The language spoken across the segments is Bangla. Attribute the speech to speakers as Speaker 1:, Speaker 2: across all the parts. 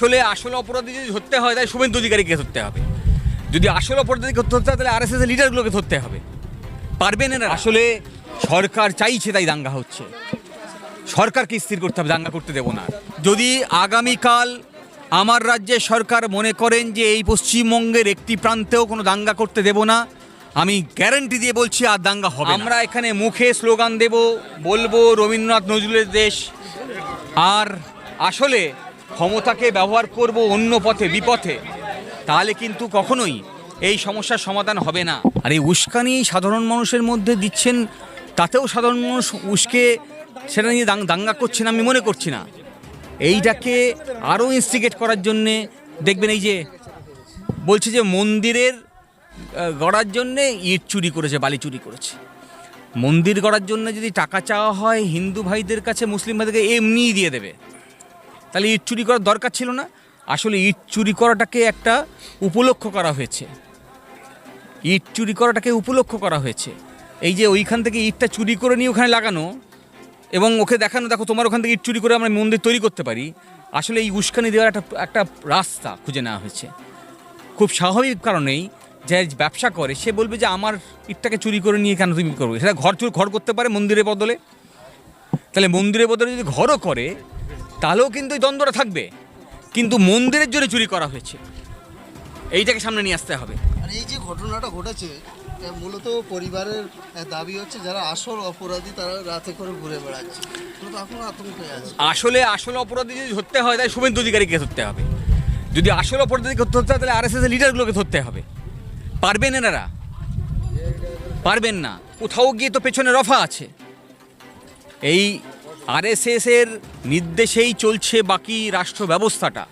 Speaker 1: আসলে আসল অপরাধী যদি ধরতে হয়, তাহলে শুভেন্দু অধিকারীকে ধরতে হবে। যদি আসল অপরাধীকে ধরতে হয়, তাহলে আর এস এস লিডারগুলোকে ধরতে হবে। পারবেন না আসলে সরকার চাইছে তাই দাঙ্গা হচ্ছে। সরকারকে স্থির করতে হবে, দাঙ্গা করতে দেব না। যদি আগামীকাল আমার রাজ্যের সরকার মনে করেন যে এই পশ্চিমবঙ্গের একটি প্রান্তেও কোনো দাঙ্গা করতে দেব না, আমি গ্যারান্টি দিয়ে বলছি আর দাঙ্গা হবে আমরা এখানে মুখে স্লোগান দেব, বলব রবীন্দ্রনাথ নজরুলের দেশ। আর আসলে ক্ষমতাকে ব্যবহার করব অন্য পথে, বিপথে। তাহলে কিন্তু কখনোই এই সমস্যার সমাধান হবে না। আর এই উস্কানি সাধারণ মানুষের মধ্যে দিচ্ছেন, তাতেও সাধারণ মানুষ উস্কে সেটা নিয়ে দাঙ্গা করছেন আমি মনে করছি না। এইটাকে আরও ইনস্টিগেট করার জন্যে দেখবেন এই যে বলছে যে মন্দিরের গড়ার জন্যে ইট চুরি করেছে, বালি চুরি করেছে। মন্দির গড়ার জন্য যদি টাকা চাওয়া হয়, হিন্দু ভাইদের কাছে, মুসলিম ভাইদেরকে এমনিই দিয়ে দেবে। তাহলে ইট চুরি করার দরকার ছিল না। আসলে ইট চুরি করাটাকে একটা উপলক্ষ করা হয়েছে। ইট চুরি করাটাকে উপলক্ষ করা হয়েছে। এই যে ওইখান থেকে ইটটা চুরি করে নিয়ে ওখানে লাগানো এবং ওকে দেখানো, দেখো তোমার ওখান থেকে ইট চুরি করে আমরা মন্দির তৈরি করতে পারি। আসলে এই উস্কানি দেওয়ার একটা একটা রাস্তা খুঁজে নেওয়া হয়েছে। খুব স্বাভাবিক কারণেই যে ব্যবসা করে, সে বলবে যে আমার ইটটাকে চুরি করে নিয়ে কেন তুমি করবে? সেটা ঘর চুর, ঘর করতে পারে মন্দিরের বদলে। তাহলে মন্দিরের বদলে যদি ঘরও করে তাহলেও কিন্তু এই দ্বন্দ্বটা থাকবে। কিন্তু মন্দিরের জন্য চুরি করা হয়েছে। এইটাকে সামনে নিয়ে আসতে হবে।
Speaker 2: আর এই যে ঘটনাটা ঘটেছে মূলত পরিবারের দাবি হচ্ছে যারা আসল অপরাধী তারা রাতে করে ঘুরে বেড়াচ্ছে।
Speaker 1: আসলে আসল অপরাধী যদি ধরতে হয় তাহলে শুভেন্দু অধিকারীকে ধরতে হবে। যদি আসল অপরাধীকে ধরতে হয় তাহলে আর এস এস লিডারগুলোকে ধরতে হবে। পারবেন এনারা? পারবেন না। কোথাও গিয়ে তো পেছনে রফা আছে। এই আরএসএসের নির্দেশেই চলছে বাকি রাষ্ট্র ব্যবস্থাটা।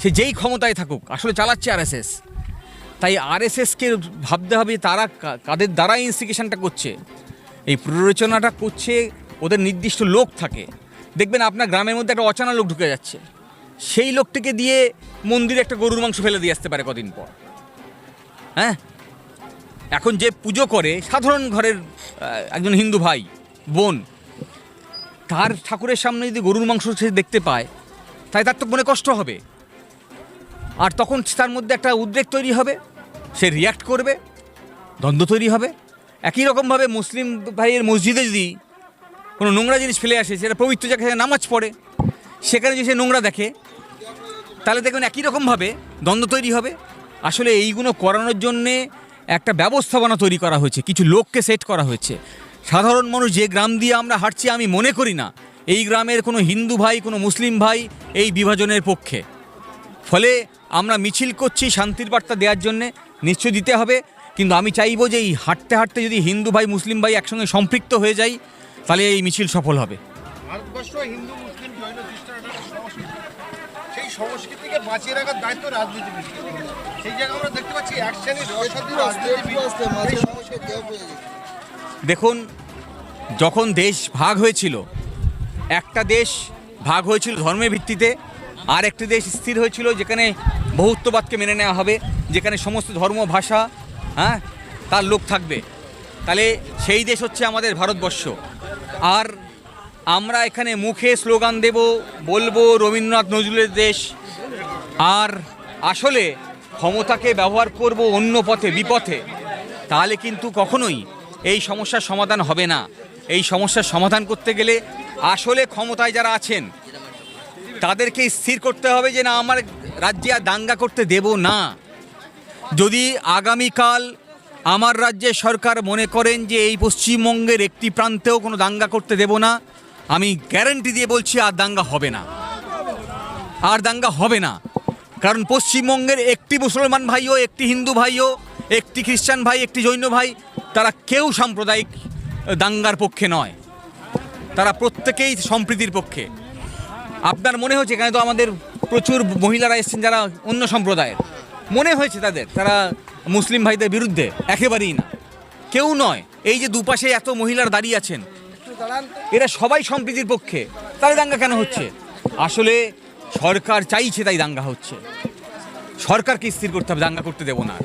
Speaker 1: সে যেই ক্ষমতায় থাকুক, আসলে চালাচ্ছে আরএসএস। তাই আরএসএসকে ভাবতে হবে তারা কাদের দ্বারা ইনস্টিগেশনটা করছে। এই প্ররোচনাটা করছে, ওদের নির্দিষ্ট লোক থাকে। দেখবেন আপনার গ্রামের মধ্যে একটা অচানা লোক ঢুকে যাচ্ছে। সেই লোকটিকে দিয়ে মন্দিরে একটা গরুর মাংস ফেলে দিয়ে আসতে পারে কদিন পর। হ্যাঁ? এখন যে পুজো করে, সাধারণ ঘরের একজন হিন্দু ভাই, বোন তার ঠাকুরের সামনে যদি গরুর মাংস সে দেখতে পায়, তাই তার তো মনে কষ্ট হবে। আর তখন তার মধ্যে একটা উদ্বেগ তৈরি হবে, সে রিয়াক্ট করবে, দ্বন্দ্ব তৈরি হবে। একই রকমভাবে মুসলিম ভাইয়ের মসজিদে যদি কোনো নোংরা জিনিস ফেলে আসে, সেটা পবিত্র জায়গায় নামাজ পড়ে, সেখানে যদি সে নোংরা দেখে, তাহলে দেখবেন একই রকমভাবে দ্বন্দ্ব তৈরি হবে। আসলে এইগুলো করানোর জন্যে একটা ব্যবস্থাপনা তৈরি করা হয়েছে, কিছু লোককে সেট করা হয়েছে। সাধারণ মানুষ যে গ্রাম দিয়ে আমরা হাঁটছি আমি মনে করি না এই গ্রামের কোনো হিন্দু ভাই কোনো মুসলিম ভাই এই বিভাজনের পক্ষে। ফলে আমরা মিছিল করছি শান্তির বার্তা দেওয়ার জন্যে নিশ্চয় দিতে হবে। কিন্তু আমি চাইব যে এই হাঁটতে হাঁটতে যদি হিন্দু ভাই মুসলিম ভাই একসঙ্গে সম্পৃক্ত হয়ে যায় তাহলে এই মিছিল সফল হবে।
Speaker 3: ভারতবর্ষ হিন্দু মুসলিম জৈন সেই সংস্কৃতিকে বাঁচিয়ে রাখার দায়িত্ব রাজনীতিবিদ। সেই জায়গায় আমরা দেখতে পাচ্ছি এক শ্রেণির রাজনীতিবিদ
Speaker 1: দেখুন, যখন দেশ ভাগ হয়েছিল, একটা দেশ ভাগ হয়েছিল ধর্মের ভিত্তিতে আর একটি দেশ স্থির হয়েছিল যেখানে বহুত্ববাদকে মেনে নেওয়া হবে, যেখানে সমস্ত ধর্ম, ভাষা হ্যাঁ তার লোক থাকবে। তাহলে সেই দেশ হচ্ছে আমাদের ভারতবর্ষ। আর আমরা এখানে মুখে স্লোগান দেব, বলব রবীন্দ্রনাথ নজরুলের দেশ। আর আসলে ক্ষমতাকে ব্যবহার করব অন্য পথে, বিপথে। তাহলে কিন্তু কখনোই এই সমস্যার সমাধান হবে না। এই সমস্যার সমাধান করতে গেলে আসলে ক্ষমতায় যারা আছেন, তাদেরকে স্থির করতে হবে যে, না, আমার রাজ্যে আর দাঙ্গা করতে দেব না। যদি আগামীকাল আমার রাজ্যের সরকার মনে করেন যে, এই পশ্চিমবঙ্গের একটি প্রান্তেও কোনো দাঙ্গা করতে দেব না, আমি গ্যারান্টি দিয়ে বলছি, আর দাঙ্গা হবে না। আর দাঙ্গা হবে না। কারণ পশ্চিমবঙ্গের একটি মুসলমান ভাইও, একটি হিন্দু ভাইও, একটি খ্রিস্টান ভাই, একটি জৈন ভাই তারা কেউ সাম্প্রদায়িক দাঙ্গার পক্ষে নয়। তারা প্রত্যেকেই সম্প্রীতির পক্ষে। আপনার মনে হচ্ছে এখানে তো আমাদের প্রচুর মহিলারা এসেছেন যারা অন্য সম্প্রদায়ের? মনে হয়েছে তাদের, তারা মুসলিম ভাইদের বিরুদ্ধে? একেবারেই না। কেউ নয়। এই যে দুপাশে এত মহিলার দাঁড়িয়ে আছেন, এরা সবাই সম্প্রীতির পক্ষে। তাহলে দাঙ্গা কেন হচ্ছে? আসলে সরকার চাইছে তাই দাঙ্গা হচ্ছে। সরকারকে স্থির করতে হবে, দাঙ্গা করতে দেবো না।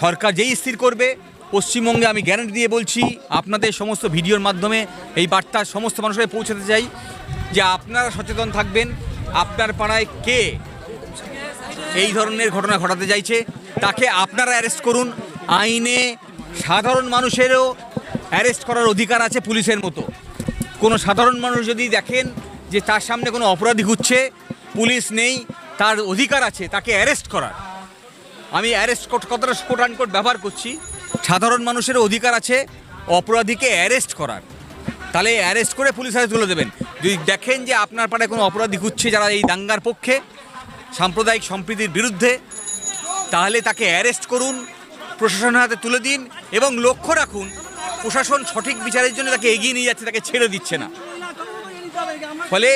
Speaker 1: সরকার যেই স্থির করবে পশ্চিমবঙ্গে আমি গ্যারান্টি দিয়ে বলছি, আপনাদের সমস্ত ভিডিওর মাধ্যমে এই বার্তা সমস্ত মানুষের পৌঁছাতে চাই যে আপনারা সচেতন থাকবেন, আপনার পাড়ায় কে এই ধরনের ঘটনা ঘটাতে চাইছে, তাকে আপনারা অ্যারেস্ট করুন। আইনে সাধারণ মানুষেরও অ্যারেস্ট করার অধিকার আছে পুলিশের মতো। কোনো সাধারণ মানুষ যদি দেখেন যে তার সামনে কোনো অপরাধী ঘুরছে, পুলিশ নেই, তার অধিকার আছে তাকে অ্যারেস্ট করার। আমি অ্যারেস্ট কথাটা কোট আনকোট ব্যবহার করছি সাধারণ মানুষের অধিকার আছে অপরাধীকে অ্যারেস্ট করার। তাহলে অ্যারেস্ট করে পুলিশ হাতে তুলে দেবেন। যদি দেখেন যে আপনার পাড়ায় কোনো অপরাধী ঘুরছে যারা এই দাঙ্গার পক্ষে, সাম্প্রদায়িক সম্প্রীতির বিরুদ্ধে, তাহলে তাকে অ্যারেস্ট করুন, প্রশাসনের হাতে তুলে দিন এবং লক্ষ্য রাখুন, প্রশাসন সঠিক বিচারের জন্য তাকে এগিয়ে নিয়ে যাচ্ছে, তাকে ছেড়ে দিচ্ছে না। ফলে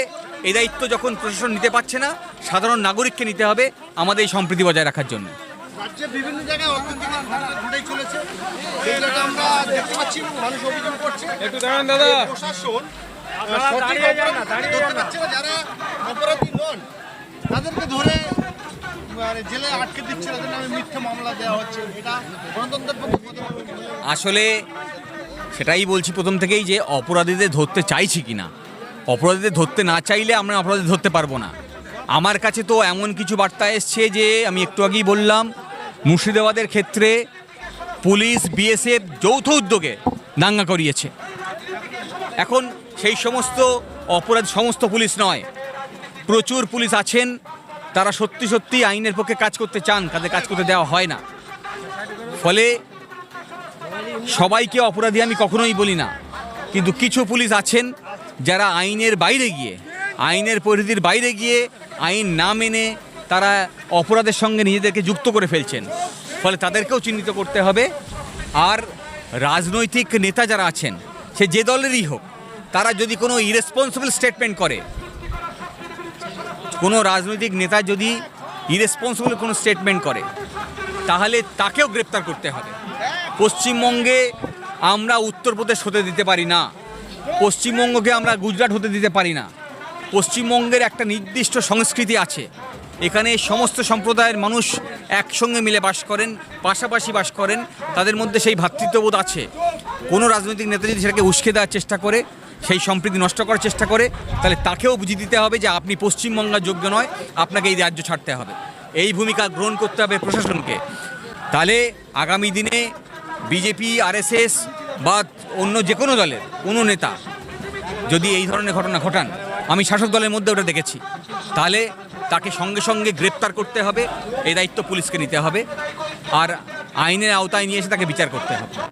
Speaker 1: এই দায়িত্ব যখন প্রশাসন নিতে পারছে না, সাধারণ নাগরিককে নিতে হবে আমাদের এই সম্প্রীতি বজায় রাখার জন্য।
Speaker 3: রাজ্যে বিভিন্ন জায়গায় অর্থনৈতিক ঘটেই চলেছে। জায়গায় আমরা দেখতে পাচ্ছি এবং মানুষ অভিযোগ করছে।
Speaker 4: একটু দাঁড়ান দাদা।
Speaker 3: প্রশাসন যারা অপরাধী নন তাদেরকে ধরে মানে জেলে আটকে দিচ্ছে তাদের নামে মিথ্যে মামলা দেওয়া হচ্ছে। এটা গণতন্ত্রের পক্ষে
Speaker 1: আসলে সেটাই বলছি প্রথম থেকেই যে অপরাধীদের ধরতে চাইছি কি না। অপরাধীদের ধরতে না চাইলে আমরা অপরাধী ধরতে পারব না। আমার কাছে তো এমন কিছু বার্তা এসছে যে আমি একটু আগেই বললাম মুর্শিদাবাদের ক্ষেত্রে পুলিশ, বিএসএফ যৌথ উদ্যোগে দাঙ্গা করিয়েছে। এখন সেই সমস্ত অপরাধ সমস্ত পুলিশ নয়, প্রচুর পুলিশ আছেন, তারা সত্যি সত্যি আইনের পক্ষে কাজ করতে চান, তাদের কাজ করতে দেওয়া হয় না। ফলে সবাইকে অপরাধী আমি কখনোই বলি না, কিন্তু কিছু পুলিশ আছেন যারা আইনের বাইরে গিয়ে, আইনের পরিধির বাইরে গিয়ে আইন না মেনে তারা অপরাধের সঙ্গে নিজেদেরকে যুক্ত করে ফেলছেন। ফলে তাদেরকেও চিহ্নিত করতে হবে। আর রাজনৈতিক নেতা যারা আছেন, সে যে দলেরই হোক, তারা যদি কোনো ইরেসপন্সিবল স্টেটমেন্ট করে, কোনো রাজনৈতিক নেতা যদি ইরেসপন্সিবল কোনো স্টেটমেন্ট করে, তাহলে তাকেও গ্রেপ্তার করতে হবে। পশ্চিমবঙ্গে আমরা উত্তরপ্রদেশ হতে দিতে পারি না। পশ্চিমবঙ্গকে আমরা গুজরাট হতে দিতে পারি না। পশ্চিমবঙ্গের একটা নির্দিষ্ট সংস্কৃতি আছে। এখানে সমস্ত সম্প্রদায়ের মানুষ একসঙ্গে মিলে বাস করেন, পাশাপাশি বাস করেন। তাদের মধ্যে সেই ভ্রাতৃত্ববোধ আছে। কোনো রাজনৈতিক নেতা যদি সেটাকে উস্কে দেওয়ার চেষ্টা করে, সেই সম্প্রীতি নষ্ট করার চেষ্টা করে, তাহলে তাকেও বুঝিয়ে দিতে হবে যে আপনি পশ্চিমবঙ্গের যোগ্য নয়, আপনাকে এই রাজ্য ছাড়তে হবে। এই ভূমিকা গ্রহণ করতে হবে প্রশাসনকে। তাহলে আগামী দিনে বিজেপি, আরএসএস বা অন্য যে কোনো দলের, কোনো নেতা যদি এই ধরনের ঘটনা ঘটান, আমি শাসক দলের মধ্যে ওটা দেখেছি। তাহলে তাকে সঙ্গে সঙ্গে গ্রেপ্তার করতে হবে। এই দায়িত্ব পুলিশকে নিতে হবে। আর আইনের আওতায় নিয়ে এসে তাকে বিচার করতে হবে।